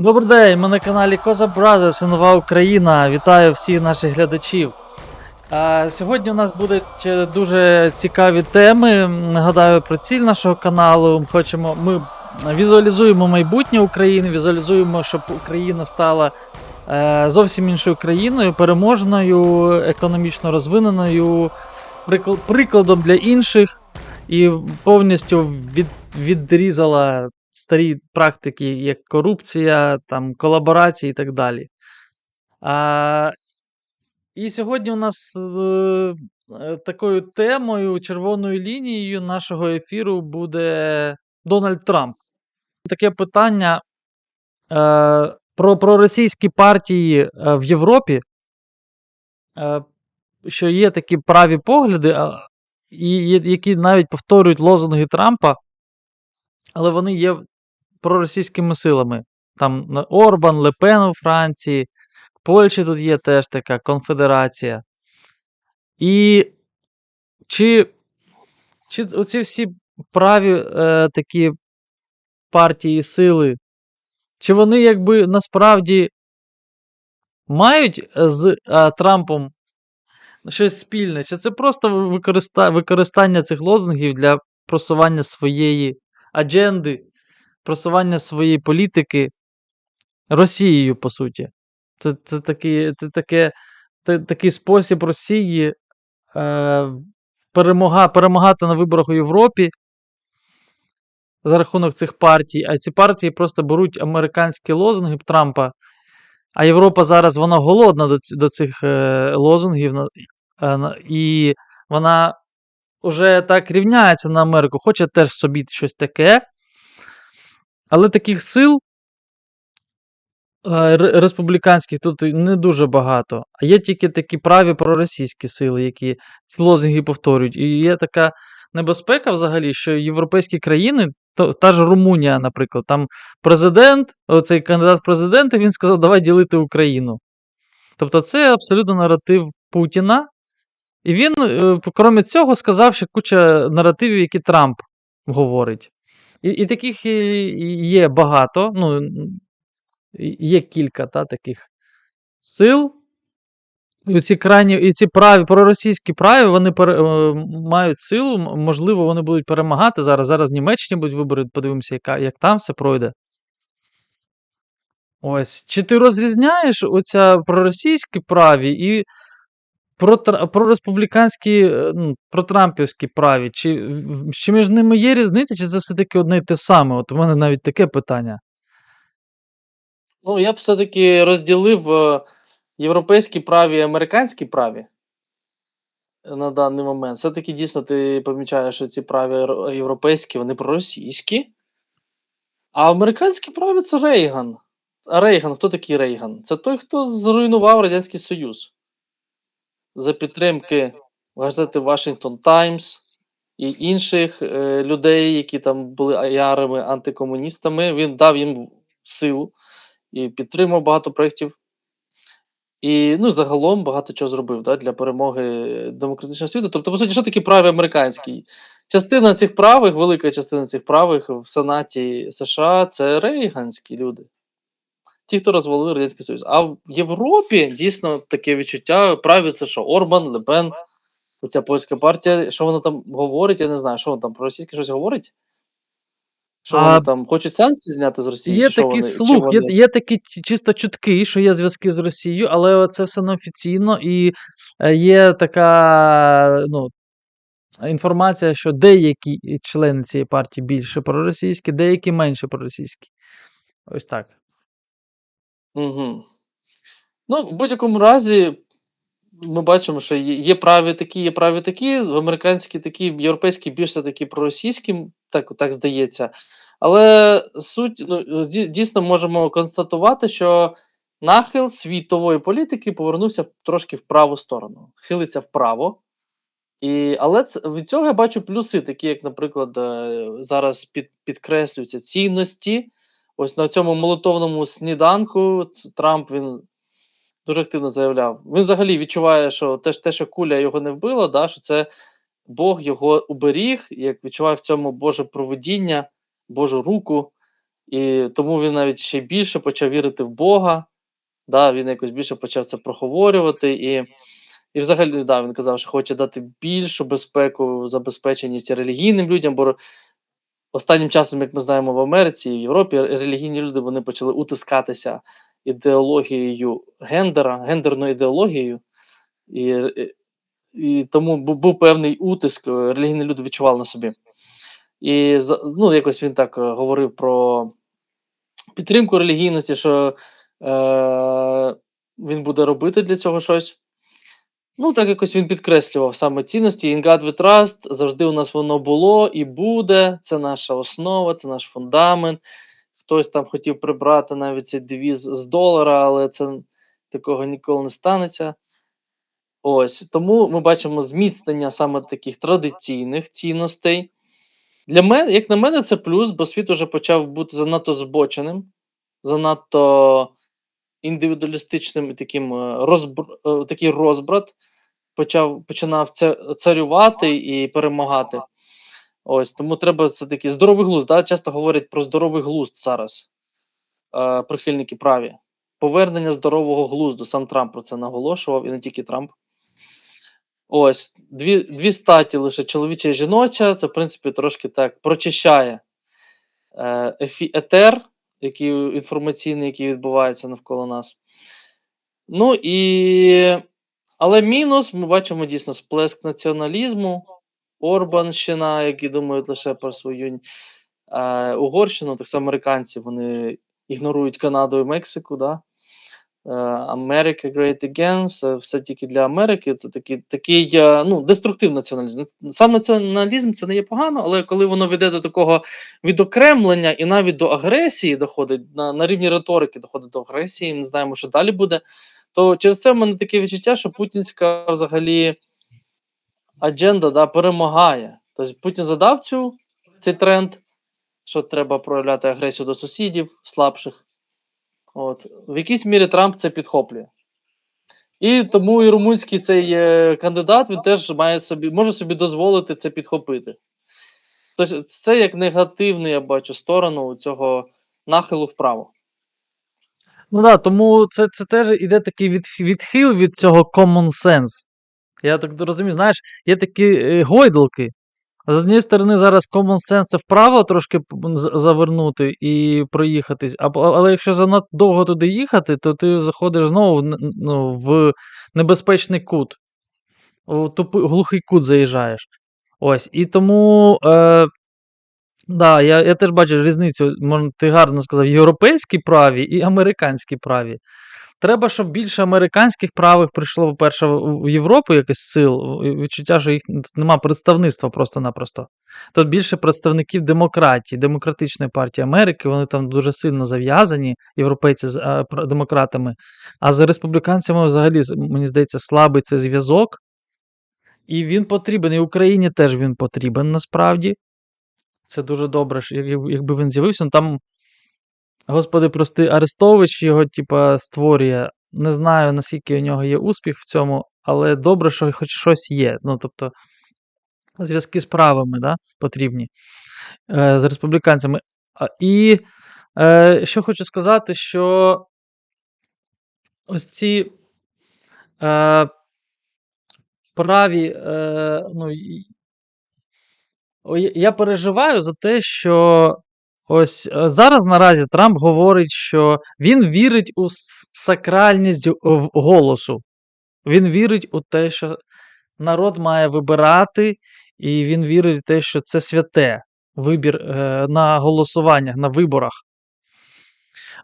Добрий день, ми на каналі Коза Brothers Нова Україна. Вітаю всіх наших глядачів. Сьогодні у нас будуть е, дуже цікаві теми. Нагадаю про ціль нашого каналу. Хочемо, ми візуалізуємо майбутнє України, візуалізуємо, щоб Україна стала е, зовсім іншою країною, переможною, економічно розвиненою, прикладом для інших і повністю від, відрізала старі практики, як корупція, там, колаборації і так далі. А, і сьогодні у нас е, такою темою, червоною лінією нашого ефіру буде Дональд Трамп. Таке питання е, про проросійські партії е, в Європі, е, що є такі праві погляди, і, які навіть повторюють лозунги Трампа, але вони є проросійськими силами. Там Орбан, Лепен у Франції, в Польщі тут є теж така конфедерація. І чи, чи оці всі праві е, такі партії, сили, чи вони якби насправді мають е, з е, Трампом щось спільне? Чи це просто використа- використання цих лозунгів для просування своєї адженди, просування своєї політики Росією, по суті? Це, це, такий, це таке, та- такий спосіб Росії е, перемога, перемагати на виборах у Європі за рахунок цих партій, а ці партії просто беруть американські лозунги Трампа, а Європа зараз вона голодна до, до цих е, лозунгів, е, і вона вже так рівняється на Америку, хоче теж собі щось таке. Але таких сил е, республіканських тут не дуже багато. А є тільки такі праві проросійські сили, які ці лозунги повторюють. І є така небезпека взагалі, що європейські країни, та ж Румунія, наприклад, там президент, оцей кандидат в президенти, він сказав, давай ділити Україну. Тобто це абсолютно наратив Путіна. І він, е, крім цього, сказав ще куча наративів, які Трамп говорить. І, і таких і є багато. Ну, є кілька та, таких сил. І ці крайні, і ці праві, проросійські праві, вони пере, е, мають силу, можливо, вони будуть перемагати зараз. Зараз в Німеччині будуть вибори, подивимося, яка, як там все пройде. Ось. Чи ти розрізняєш оця проросійські праві і про, про республіканські, е, ну, про трампівські праві? Чи, чи між ними є різниця, чи це все-таки одне й те саме? От у мене навіть таке питання. Ну, я б все-таки розділив е, європейські праві і американські праві е, на даний момент. Все-таки дійсно ти помічаєш, що ці праві європейські, вони проросійські. А американські праві це Рейган. А Рейган, хто такий Рейган? Це той, хто зруйнував Радянський Союз за підтримки газети Washington Times і інших е, людей, які там були ярими антикомуністами. Він дав їм силу і підтримав багато проєктів. І ну, загалом багато чого зробив да, для перемоги демократичного світу. Тобто, по суті, що таке правий американський? Частина цих правих, велика частина цих правих в Сенаті США це рейганські люди. Ті, хто розвалили Радянський Союз. А в Європі дійсно таке відчуття праві це що? Орбан, Лепен, оця польська партія. Що вона там говорить? Я не знаю, що вона там про російське щось говорить? Що А, вони там хочуть санкції зняти з Росії? Є такий вони, слух, є, вони... є такі чисто чутки, що є зв'язки з Росією, але це все неофіційно, і е, є така ну, інформація, що деякі члени цієї партії більше проросійські, деякі менше проросійські. Ось так. Угу. Ну, в будь-якому разі, ми бачимо, що є, є праві такі, є праві такі, американські такі, європейські більш такі проросійські, так, так здається. Але суть, ну, дій- дійсно можемо констатувати, що нахил світової політики повернувся трошки в праву сторону, хилиться вправо. І, але це, від цього я бачу плюси, такі, як, наприклад, е, зараз під, підкреслюються цінності. Ось на цьому молитовному сніданку Трамп він дуже активно заявляв. Він взагалі відчуває, що те, те, що куля його не вбила, да, що це Бог його уберіг, як відчуває в цьому Боже провидіння, Божу руку. І тому він навіть ще більше почав вірити в Бога. Да, він якось більше почав це проговорювати. І, і взагалі, да, він казав, що хоче дати більшу безпеку, забезпеченість релігійним людям, бо останнім часом, як ми знаємо, в Америці і в Європі релігійні люди вони почали утискатися ідеологією гендера, гендерною ідеологією. І, і, тому був, був певний утиск, е, релігійні люди відчували на собі. І ну, якось він так е, говорив про підтримку релігійності, що е, він буде робити для цього щось. Ну, так якось він підкреслював саме цінності. In God we trust, завжди у нас воно було і буде. Це наша основа, це наш фундамент. Хтось там хотів прибрати навіть цей девіз з долара, але це такого ніколи не станеться. Ось тому ми бачимо зміцнення саме таких традиційних цінностей. Для мене, як на мене, це плюс, бо світ уже почав бути занадто збоченим, занадто індивідуалістичним таким е, розбр... е, такий розбрат почав, починав царювати і перемагати. Ось тому треба все-таки здоровий глузд. Да? Часто говорять про здоровий глузд зараз. Е, прихильники праві. Повернення здорового глузду. Сам Трамп про це наголошував, і не тільки Трамп. Ось, дві, дві статі лише чоловіча і жіноча. Це, в принципі, трошки так прочищає е, ефі, етер, який інформаційний, який відбувається навколо нас. Ну і. Але мінус, ми бачимо дійсно сплеск націоналізму, Орбанщина, які думають лише про свою е, Угорщину, так само американці вони ігнорують Канаду і Мексику. Да? Е, America Great Again, все, все тільки для Америки. Це такий, такий е, ну, деструктивний націоналізм. Сам націоналізм це не є погано, але коли воно веде до такого відокремлення і навіть до агресії доходить на, на рівні риторики, доходить до агресії, ми знаємо, що далі буде. То через це в мене таке відчуття, що путінська взагалі адженда да, перемагає. Тобто Путін задав цю, цей тренд, що треба проявляти агресію до сусідів слабших. От. В якійсь мірі Трамп це підхоплює. І тому і румунський цей е, кандидат він теж має собі, може собі дозволити це підхопити. Тобто, це як негативну, я бачу, сторону цього нахилу вправо. Ну да, тому це, це теж іде такий від, відхил від цього common sense. Я так розумію, знаєш, є такі е, гойдалки. З однієї сторони, зараз common sense вправо трошки завернути і проїхатись, але якщо занадто довго туди їхати, то ти заходиш знову в, ну, в небезпечний кут. У тупий, глухий кут заїжджаєш. Ось. І тому. Е, Да, я, я теж бачу різницю, мон- ти гарно сказав, європейській праві і американській праві. Треба, щоб більше американських правих прийшло, по-перше, в Європу якось сил. Відчуття, що їх нема представництва просто-напросто. Тут більше представників демократії, демократичної партії Америки, вони там дуже сильно зав'язані, європейці з демократами. А з республіканцями взагалі, мені здається, слабий цей зв'язок. І він потрібен, і Україні теж він потрібен насправді. Це дуже добре, якби він з'явився. Ну, Там, господи, прости, Арестович його, типа, створює. Не знаю, наскільки у нього є успіх в цьому, але добре, що хоч щось є. Ну, тобто, зв'язки з правими да, потрібні е, з республіканцями. І е, що хочу сказати, що ось ці е, праві, е, ну, я переживаю за те, що ось е, зараз наразі Трамп говорить, що він вірить у сакральність голосу. Він вірить у те, що народ має вибирати, і він вірить в те, що це святе вибір е, на голосуваннях, на виборах.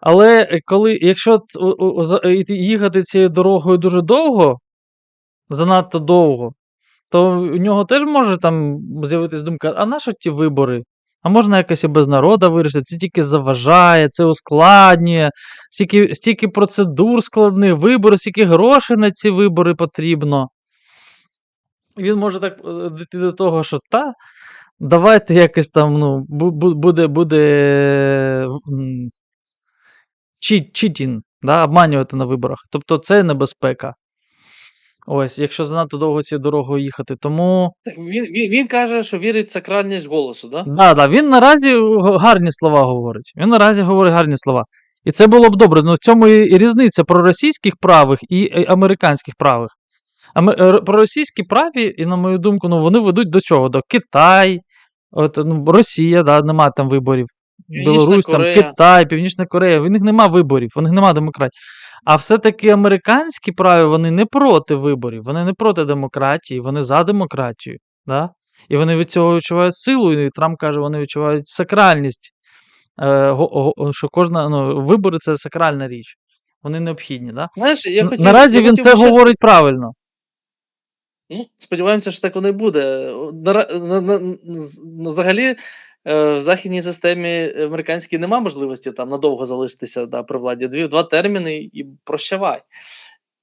Але коли, якщо у- у- їхати цією дорогою дуже довго, занадто довго, то у нього теж може там з'явитись думка, а на що ті вибори? А можна якось і без народу вирішити, це тільки заважає, це ускладнює, стільки, стільки процедур складних, вибори, стільки грошей на ці вибори потрібно. Він може так е, дійти до того, що та, давайте якось там, ну, бу- бу- буде, буде чі- читін, да, обманювати на виборах. Тобто це небезпека. Ось, якщо занадто довго цією дорогою їхати. Тому. Так він, він, він каже, що вірить в сакральність голосу, да? Да, да, він наразі гарні слова говорить. Він наразі говорить гарні слова. І це було б добре. Ну, в цьому і різниця проросійських правих і американських правих. Е, р- Проросійські праві, і на мою думку, ну, вони ведуть до чого? До Китай, от, ну, Росія, да, немає там виборів. Північна Білорусь, там, Корея. Китай, Північна Корея, в них нема виборів, у них нема демократії. А все-таки американські праві вони не проти виборів, вони не проти демократії, вони за демократію. Да? І вони від цього відчувають силу, і Трамп каже, вони відчувають сакральність. Е, що кожна ну, вибори це сакральна річ. Вони необхідні. Да? Знаєш, я хотів, Наразі я він хотів це ще- говорить правильно. Ну, сподіваємося, що так воно і буде. Нара- на- на- з- ну, Взагалі, е, в західній системі американській нема можливості там надовго залишитися да, при владі. Дві, два терміни і прощавай.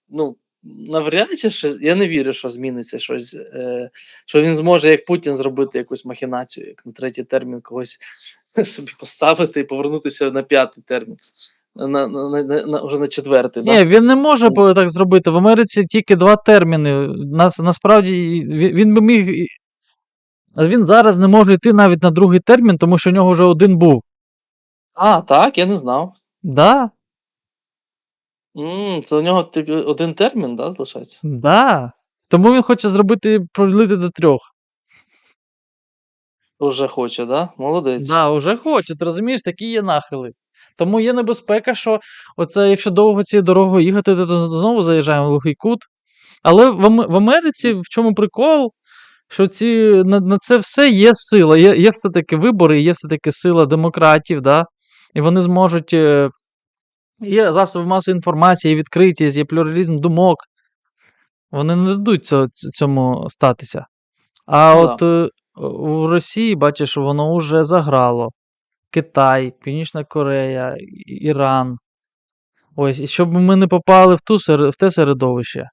Ну, навряд чи щось, я не вірю, що зміниться щось, е, що він зможе, як Путін, зробити якусь махінацію, як на третій термін когось собі поставити і повернутися на п'ятий термін. На, на, на, на, вже на четвертий. да? Він не може так зробити. В Америці тільки два терміни. Нас, насправді він би міг. Він зараз не може йти навіть на другий термін, тому що у нього вже один був. А, так, я не знав. Да, М, це у нього тільки один термін, да, залишається? да. Тому він хоче зробити пролити до трьох. Уже хоче, да? Молодець. Да, вже хоче, ти розумієш, такі є нахили. Тому є небезпека, що оце, якщо довго цією дорогою їхати, то знову заїжджаємо в глухий кут. Але в, Ам- в Америці в чому прикол? Що ці, на, на це все є сила. Є, є все-таки вибори, є все-таки сила демократів, да? і вони зможуть. е, Є засоби масової інформації, є відкритість, є плюралізм думок. Вони не дадуть цього, цьому статися. А Ну от е, у Росії, бачиш, воно вже заграло. Китай, Північна Корея, Іран. Ось, і щоб ми не попали в, ту, в те середовище.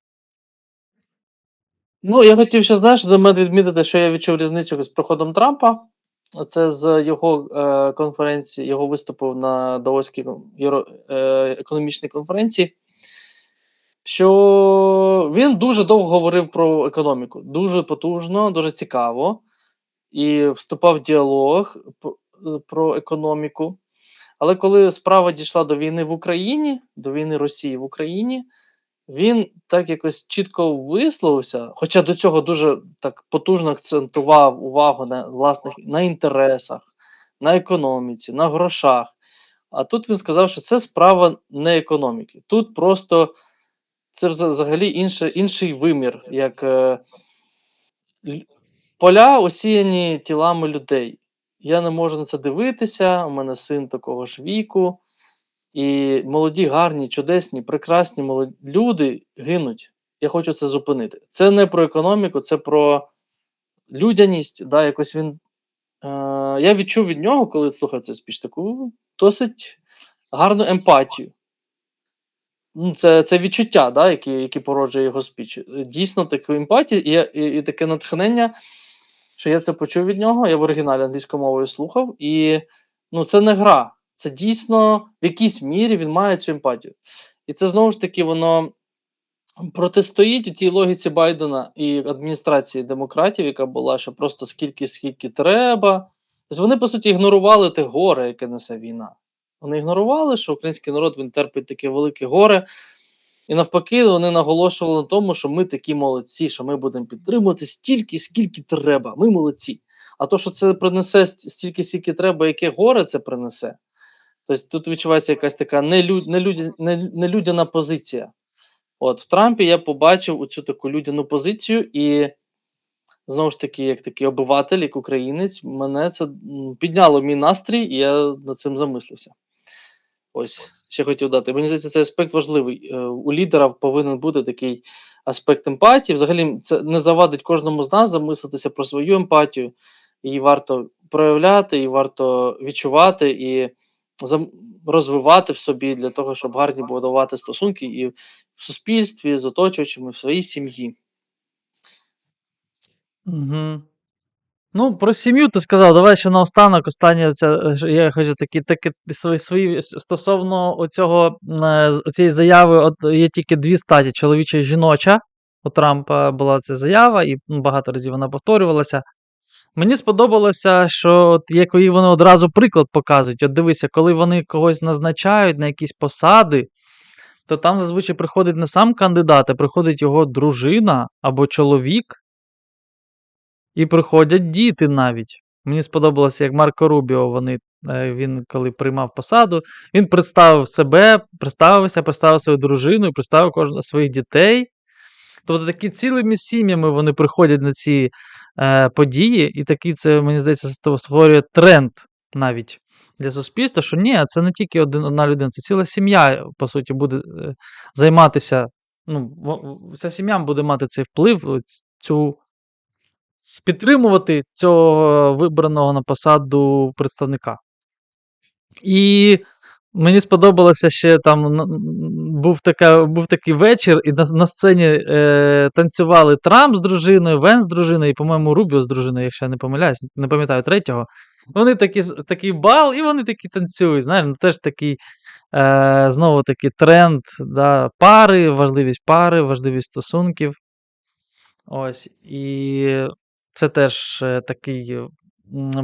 Ну, я хотів ще, знаєш, до мене відмітити, що я відчув різницю з приходом Трампа. Це з його е, конференції, його виступу на Давоській Євро, е, економічній конференції. Що він дуже довго говорив про економіку. Дуже потужно, дуже цікаво. І вступав в діалог про економіку. Але коли справа дійшла до війни в Україні, до війни Росії в Україні, він так якось чітко висловився, хоча до цього дуже так потужно акцентував увагу на власних на інтересах, на економіці, на грошах. А тут він сказав, що це справа не економіки. Тут просто це взагалі інше, інший вимір, як е, поля осіяні тілами людей. Я не можу на це дивитися. У мене син такого ж віку. І молоді, гарні, чудесні, прекрасні молоді люди гинуть. Я хочу це зупинити. Це не про економіку, це про людяність. Да, якось він, е, я відчув від нього, коли слухав цей спіч, таку досить гарну емпатію. Ну, Це, це відчуття, да, які, які породжує його спіч. Дійсно, таку емпатію і, і, і таке натхнення, що я це почув від нього. Я в оригіналі англійською мовою слухав, і ну, це не гра. Це дійсно в якійсь мірі він має цю емпатію. І це знову ж таки воно протистоїть у тій логіці Байдена і адміністрації демократів, яка була, що просто скільки, скільки треба. Тобто вони, по суті, ігнорували те горе, яке несе війна. Вони ігнорували, що український народ він терпить таке велике горе. І навпаки, вони наголошували на тому, що ми такі молодці, що ми будемо підтримувати стільки, скільки треба. Ми молодці. А то, що це принесе стільки, скільки треба, яке горе це принесе. Тобто тут відчувається якась така нелюд, нелюд, не- нелюдяна позиція. От в Трампі я побачив оцю таку людяну позицію, і знову ж таки, як такий обиватель, як українець, мене це підняло мій настрій, і я над цим замислився. Ось, ще хотів дати. Мені здається, цей аспект важливий. Е, У лідера повинен бути такий аспект емпатії. Взагалі, це не завадить кожному з нас замислитися про свою емпатію. Її варто проявляти, її варто відчувати і розвивати в собі для того, щоб гарні будувати стосунки і в суспільстві, з оточуючими, в своїй сім'ї. Угу. Ну, про сім'ю ти сказав, давай ще наостанок. Останнє це е, я хочу такі, такі свої, свої стосовно оцього, е, цієї заяви, от є тільки дві статі: чоловіча і жіноча. У Трампа була ця заява, і ну, багато разів вона повторювалася. Мені сподобалося, що от є, вони одразу приклад показують. От дивися, коли вони когось назначають на якісь посади, то там зазвичай приходить не сам кандидат, а приходить його дружина або чоловік, і приходять діти навіть. Мені сподобалося, як Марко Рубіо, вони, е, він коли приймав посаду, він представив себе, представився, представив свою дружину представив кожного своїх дітей. Тобто такі цілими сім'ями вони приходять на ці е, події, і такий це, мені здається, створює тренд навіть для суспільства, що ні, це не тільки один, одна людина, це ціла сім'я, по суті, буде е, займатися. Ну, вся сім'я буде мати цей вплив, цю підтримувати цього вибраного на посаду представника. І мені сподобалося ще там був, така, був такий вечір, і на, на сцені е, танцювали Трамп з дружиною, Вен з дружиною, і, по-моєму, Рубіо з дружиною, якщо я не помиляюсь, не пам'ятаю третього. Вони такі, такий бал, і вони такі танцюють. Знаєш, ну, теж такий е, знову таки тренд да, пари, важливість пари, важливість стосунків. Ось. І це теж е, такий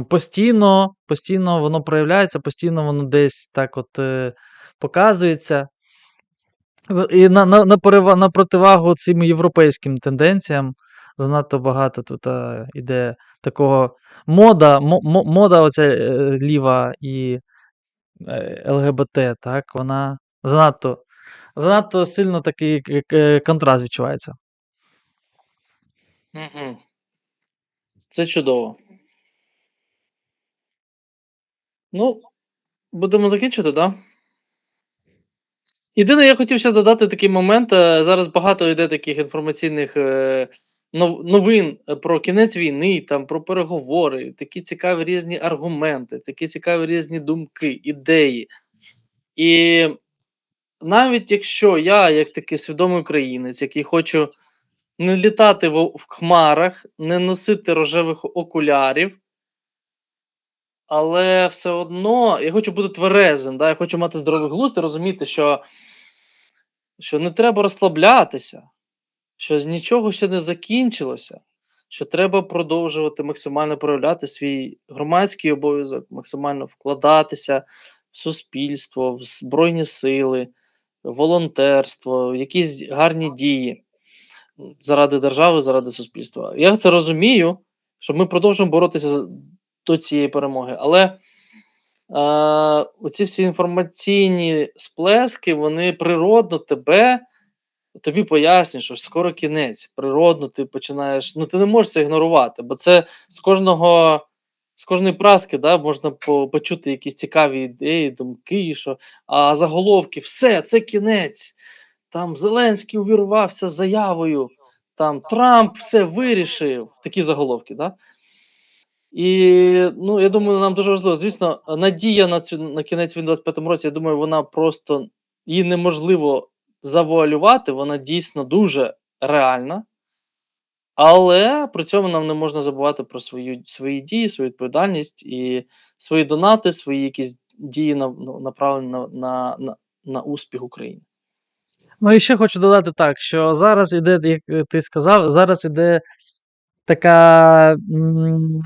постійно, постійно воно проявляється, постійно воно десь так от е, показується. І на, на, на, перева- на противагу цим європейським тенденціям занадто багато тут е, іде такого мода, мо, мо- мода оця е, ліва і е, ЛГБТ, так, вона занадто, занадто сильно такий к- контраст відчувається. Це чудово. Ну, будемо закінчувати, так? Да? Єдине, я хотів ще додати такий момент. е, Зараз багато йде таких інформаційних е, новин е, про кінець війни, там, про переговори, такі цікаві різні аргументи, такі цікаві різні думки, ідеї. І навіть якщо я, як такий свідомий українець, який хочу не літати в, в хмарах, не носити рожевих окулярів, але все одно я хочу бути тверезим, да? я хочу мати здоровий глузд і розуміти, що, що не треба розслаблятися, що нічого ще не закінчилося, що треба продовжувати максимально проявляти свій громадський обов'язок, максимально вкладатися в суспільство, в Збройні сили, волонтерство, в якісь гарні дії заради держави, заради суспільства. Я це розумію, що ми продовжуємо боротися до цієї перемоги. Але е, оці всі інформаційні сплески, вони природно тебе, тобі пояснюють, що скоро кінець. Природно ти починаєш. Ну, ти не можеш це ігнорувати, бо це з кожного. З кожної праски да, можна по, почути якісь цікаві ідеї, думки, що а заголовки, все, це кінець. Там Зеленський увірвався заявою, там Трамп все вирішив. Такі заголовки, да? І ну, я думаю, нам дуже важливо. Звісно, надія на цю на кінець війни в 25-му році, я думаю, вона просто її неможливо завуалювати, вона дійсно дуже реальна. Але при цьому нам не можна забувати про свою, свої дії, свою відповідальність і свої донати, свої якісь дії на, ну, направлені на, на, на, на успіх України. Ну і ще хочу додати так, що зараз іде, як ти сказав, зараз іде така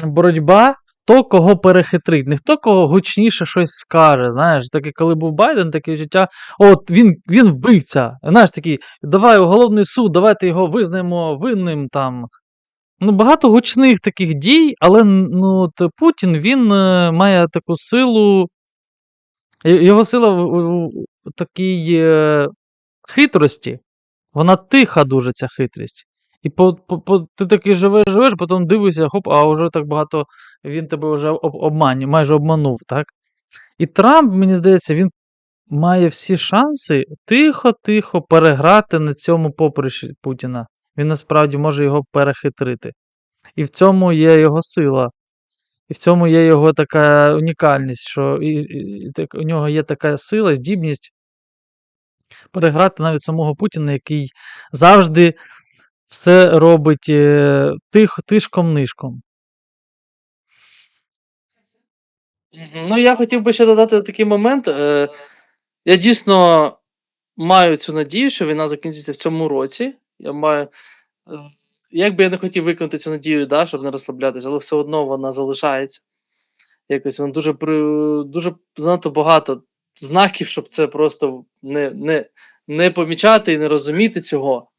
боротьба, хто кого перехитрить, не хто кого гучніше щось скаже. Знаєш, таке, коли був Байден, таке відчуття, от він, він вбивця. Знаєш, такий, давай уголовний суд, давайте його визнаємо винним там. Ну, багато гучних таких дій, але ну, от Путін він е, має таку силу. Його сила в такій е, хитрості. Вона тиха дуже, ця хитрість. І по, по, по, ти такий живеш, живеш, потім дивишся, хоп, а вже так багато він тебе вже об, обманює, майже обманув, так? І Трамп, мені здається, він має всі шанси тихо-тихо переграти на цьому поприщі Путіна. Він насправді може його перехитрити. І в цьому є його сила. І в цьому є його така унікальність, що і, і, так, у нього є така сила, здібність переграти навіть самого Путіна, який завжди все робить е, тих, тишком-нишком. Ну, я хотів би ще додати такий момент. Е, я дійсно маю цю надію, що війна закінчиться в цьому році. Я маю як би я не хотів виконати цю надію, да, щоб не розслаблятися, але все одно вона залишається. Якось вона дуже дуже занадто багато знаків, щоб це просто не, не, не помічати і не розуміти цього.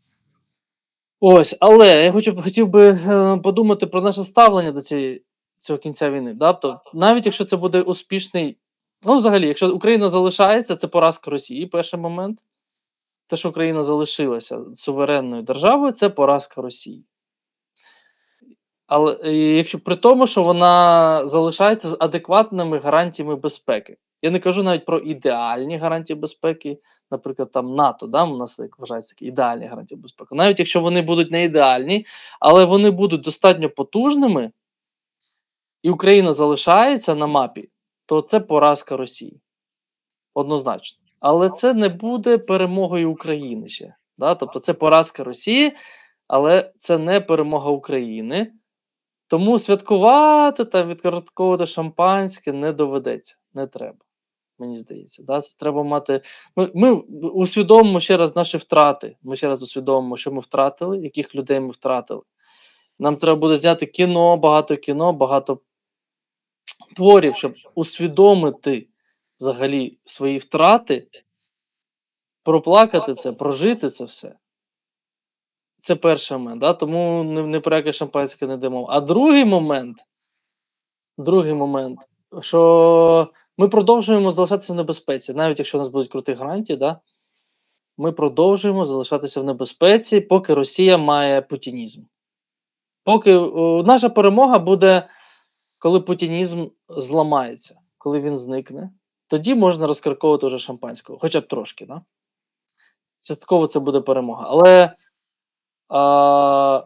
Ось, але я хочу, хотів би е, подумати про наше ставлення до цієї, цього кінця війни. Да? Тобто, навіть якщо це буде успішний. Ну, взагалі, якщо Україна залишається, це поразка Росії, перший момент. Те, що Україна залишилася суверенною державою, це поразка Росії. Але якщо при тому, що вона залишається з адекватними гарантіями безпеки. Я не кажу навіть про ідеальні гарантії безпеки, наприклад, там НАТО, да, у нас як вважається ідеальні гарантії безпеки. Навіть якщо вони будуть не ідеальні, але вони будуть достатньо потужними, і Україна залишається на мапі, то це поразка Росії. Однозначно. Але це не буде перемогою України ще. Да? Тобто це поразка Росії, але це не перемога України. Тому святкувати та відкоротковувати шампанське не доведеться, не треба. Мені здається, да? Треба мати. Ми, ми усвідомимо ще раз наші втрати. Ми ще раз усвідомимо, що ми втратили, яких людей ми втратили. Нам треба буде зняти кіно, багато кіно, багато творів, щоб усвідомити взагалі свої втрати, проплакати це, прожити це все. Це перший момент, да? тому не, не про яке шампанське не йде. А другий момент, другий момент, що ми продовжуємо залишатися в небезпеці, навіть якщо у нас будуть круті гарантії, да? ми продовжуємо залишатися в небезпеці, поки Росія має путінізм. Поки о, наша перемога буде, коли путінізм зламається, коли він зникне, тоді можна розкарковувати вже шампанського, хоча б трошки. Да? Частково це буде перемога. Але а,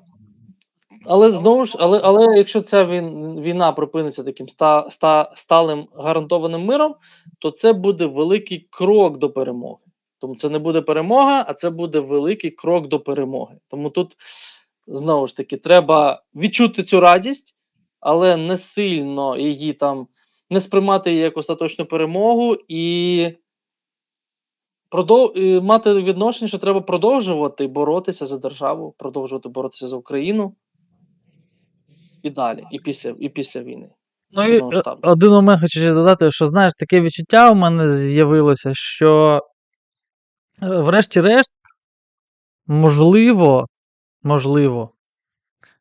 але знову ж, але, але якщо ця війна припиниться таким ста, ста, сталим гарантованим миром, то це буде великий крок до перемоги. Тому це не буде перемога, а це буде великий крок до перемоги. Тому тут знову ж таки треба відчути цю радість, але не сильно її там не сприймати її як остаточну перемогу і продов... мати відношення, що треба продовжувати боротися за державу, продовжувати боротися за Україну і далі, і після, і після війни. Ну і е, один момент хочу додати, що знаєш, таке відчуття у мене з'явилося, що е, врешті-решт, можливо, можливо,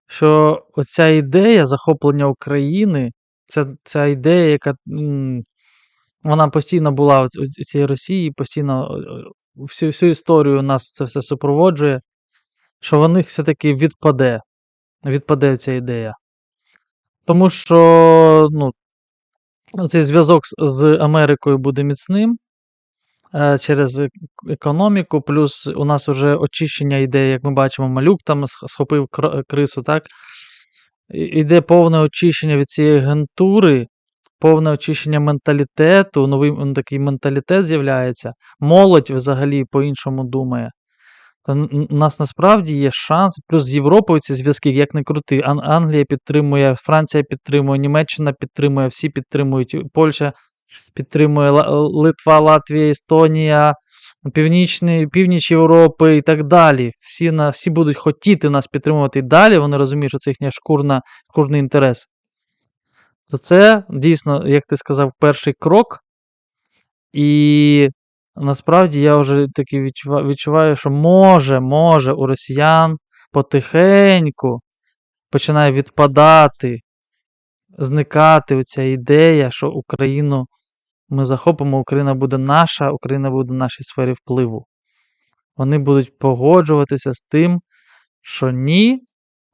що оця ідея захоплення України, це ця ідея, яка вона постійно була у цій Росії, постійно е, всю, всю історію нас це все супроводжує, що в них все-таки відпаде. Відпаде ця ідея. Тому що ну, цей зв'язок з, Америкою буде міцним е, через економіку, плюс у нас вже очищення йде, як ми бачимо, малюк там схопив крису, так? Іде повне очищення від цієї агентури, повне очищення менталітету, новий такий менталітет з'являється. Молодь взагалі по-іншому думає. У нас насправді є шанс, плюс з Європою ці зв'язки, як не крути. Ан- Англія підтримує, Франція підтримує, Німеччина підтримує, всі підтримують, Польща підтримує, Литва, Латвія, Естонія, Північний, Північ Європи і так далі. Всі, на, всі будуть хотіти нас підтримувати і далі. Вони розуміють, що це їхня шкурна, шкурний інтерес. То це дійсно, як ти сказав, перший крок. І насправді я вже таки відчуваю, що може, може у росіян потихеньку починає відпадати, зникати оця ідея, що Україну ми захопимо, Україна буде наша, Україна буде в нашій сфері впливу. Вони будуть погоджуватися з тим, що ні,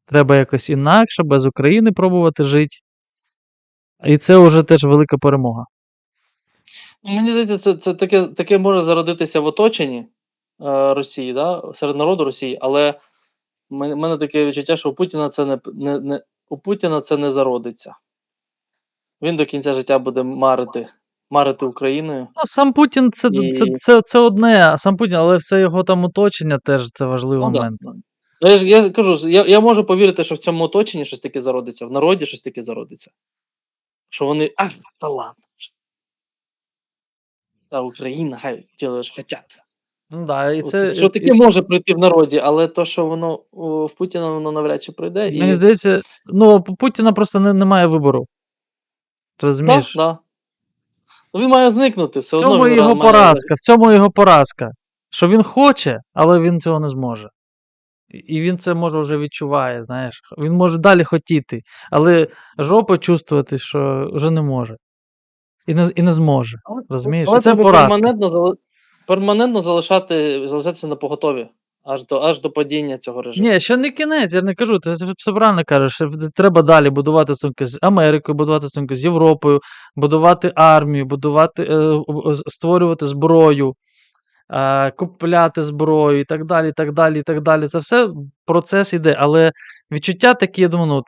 треба якось інакше, без України пробувати жити. І це вже теж велика перемога. Мені здається, це, це таке, таке може зародитися в оточенні е, Росії, да? серед народу Росії, але в мене, таке відчуття, що у Путіна це не, не, не, у Путіна це не зародиться. Він до кінця життя буде марити, марити Україною. Ну, сам Путін це, це, І- це, це одне, а сам Путін, але все його там оточення теж це важливий Ну, момент. да. Ну, я ж я кажу, я, я можу повірити, що в цьому оточенні щось таке зародиться, в народі щось таке зародиться. Що вони. А, та А Україна, хай ділають, що хотять. Ну, да, і От це, що таке і- може пройти в народі, але то, що воно в Путіна воно навряд чи пройде. Мені і... здається, ну, у Путіна просто не, немає вибору. Ти розумієш? Да, да. Ну, він має зникнути, все В одно цьому він його має- поразка, в цьому його поразка. Що він хоче, але він цього не зможе. І він це може вже відчуває, знаєш. Він може далі хотіти, але жопа чувствувати, що вже не може. І не, і не зможе. Розумієш? але це поразка. перманентно, перманентно залишати, залишатися на поготові аж до, аж до падіння цього режиму. Ні, ще не кінець, я не кажу, ти все- правильно кажеш. що Треба далі будувати стосунки з Америкою, будувати стосунки з Європою, будувати армію, будувати, е, створювати зброю, е, купляти зброю і так далі. і так далі, і так далі. Це все процес іде. Але відчуття такі, я думаю, ну,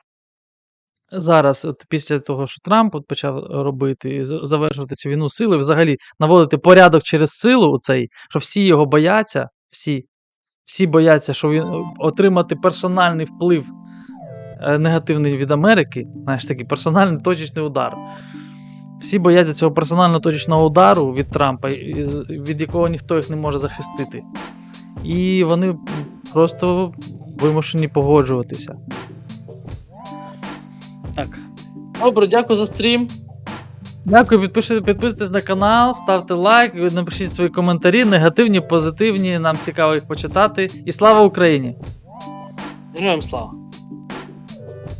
зараз, от після того, що Трамп от почав робити і завершувати цю війну сили, взагалі наводити порядок через силу, у цей, що всі його бояться, всі, всі бояться, що він е, отримати персональний вплив е, негативний від Америки, знаєш, такий персональний точечний удар. Всі бояться цього персонально точечного удару від Трампа, від якого ніхто їх не може захистити. І вони просто вимушені погоджуватися. Так. Добре, дякую за стрім. Дякую, підпиши- підписуйтесь на канал, ставте лайк, напишіть свої коментарі, негативні, позитивні. Нам цікаво їх почитати. І слава Україні! Героям слава!